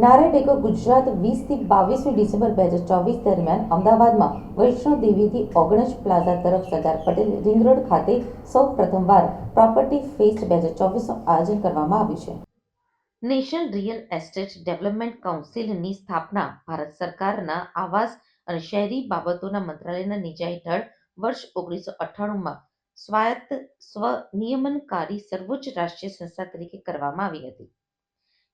નારેટેકો ગુજરાત વીસથી બાવીસમી ડિસેમ્બર બે હજાર ચોવીસ દરમિયાન અમદાવાદમાં વૈષ્ણોદેવીથી ઓગણજ પ્લાઝા તરફ સરદાર પટેલ રિંગ રોડ ખાતે સૌ પ્રથમવાર પ્રોપર્ટી ફેસ્ટ બે હજાર ચોવીસનું આયોજન કરવામાં આવ્યું છે. નેશનલ રિયલ એસ્ટેટ ડેવલપમેન્ટ કાઉન્સિલની સ્થાપના ભારત સરકારના આવાસ અને શહેરી બાબતોના મંત્રાલયના નીચા હેઠળ વર્ષ ઓગણીસો અઠ્ઠાણુંમાં સ્વાયત્ત સ્વનિયમનકારી સર્વોચ્ચ રાષ્ટ્રીય સંસ્થા તરીકે કરવામાં આવી હતી.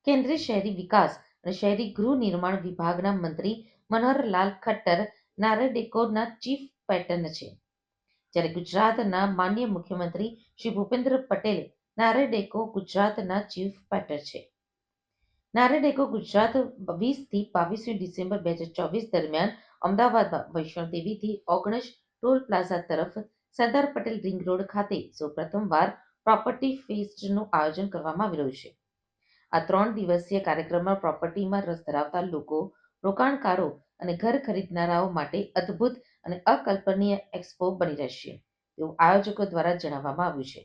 કેન્દ્રીય શહેરી વિકાસ અને શહેરી ગૃહ નિર્માણ વિભાગના મંત્રી મનોહરલાલ ખટ્ટર નારેડેકોના ચીફ પેટર્ન છે. જ્યારે ગુજરાતના માન્ય મુખ્યમંત્રી શ્રી ભૂપેન્દ્ર પટેલ નારેડેકો ગુજરાતના ચીફ પેટર છે. નારેડેકો ગુજરાત વીસથી બાવીસમી ડિસેમ્બર બે હજાર ચોવીસ દરમિયાન અમદાવાદમાં વૈષ્ણોદેવીથી ઓગણસ ટોલ પ્લાઝા તરફ સરદાર પટેલ રિંગ રોડ ખાતે સૌપ્રથમવાર પ્રોપર્ટી ફેસ્ટનું આયોજન કરવામાં આવી રહ્યું છે. આ ત્રણ દિવસીય કાર્યક્રમમાં પ્રોપર્ટીમાં રસ ધરાવતા લોકો, રોકાણકારો અને ઘર ખરીદનારાઓ માટે અદ્ભુત અને અકલ્પનીય એક્સપો બની રહેશે, તેવું આયોજકો દ્વારા જણાવવામાં આવ્યું છે.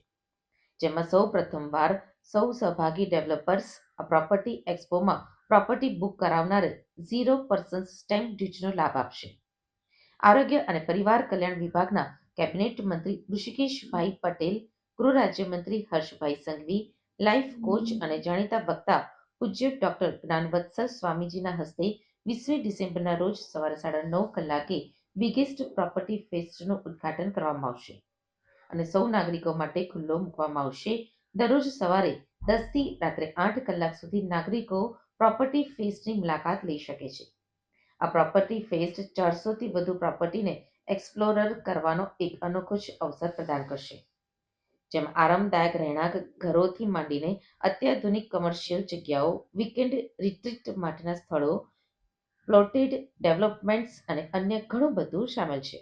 જેમાં સૌ પ્રથમવાર સૌ સહભાગી ડેવલપર્સ આ પ્રોપર્ટી એક્સપોમાં પ્રોપર્ટી બુક કરાવનાર ઝીરો પર્સન્ટ સ્ટેમ્પ ડ્યુટીનો લાભ આપશે. આરોગ્ય અને પરિવાર કલ્યાણ વિભાગના કેબિનેટ મંત્રી ઋષિકેશભાઈ પટેલ, ગૃહ રાજ્યમંત્રી હર્ષભાઈ સંઘવી લાઈફ કોચ અને જાણીતા વક્તા પૂજ્ય ડોક્ટર જ્ઞાનવત્સલ સ્વામીજીના હસ્તે વીસમી ડિસેમ્બરના રોજ સવારે સાડા નવ કલાકે બિગેસ્ટ પ્રોપર્ટી ફેસ્ટનું ઉદ્ઘાટન કરવામાં આવશે. અને સૌ નાગરિકો માટે ખુલ્લો મૂકવામાં આવશે. દરરોજ સવારે દસથી રાત્રે આઠ કલાક સુધી નાગરિકો પ્રોપર્ટી ફેસ્ટની મુલાકાત લઈ શકે છે. આ પ્રોપર્ટી ફેસ્ટ ચારસોથી વધુ પ્રોપર્ટીને એક્સપ્લોરર કરવાનો એક અનોખો જ અવસર પ્રદાન કરશે. જેમાં આરામદાયક રહેણાંક ઘરોથી માંડીને અત્યાધુનિક કમર્શિયલ જગ્યાઓ વીકેન્ડ રિટ્રીટ માટેના સ્થળો પ્લોટેડ ડેવલપમેન્ટ્સ અને અન્ય ઘણું બધું સામેલ છે.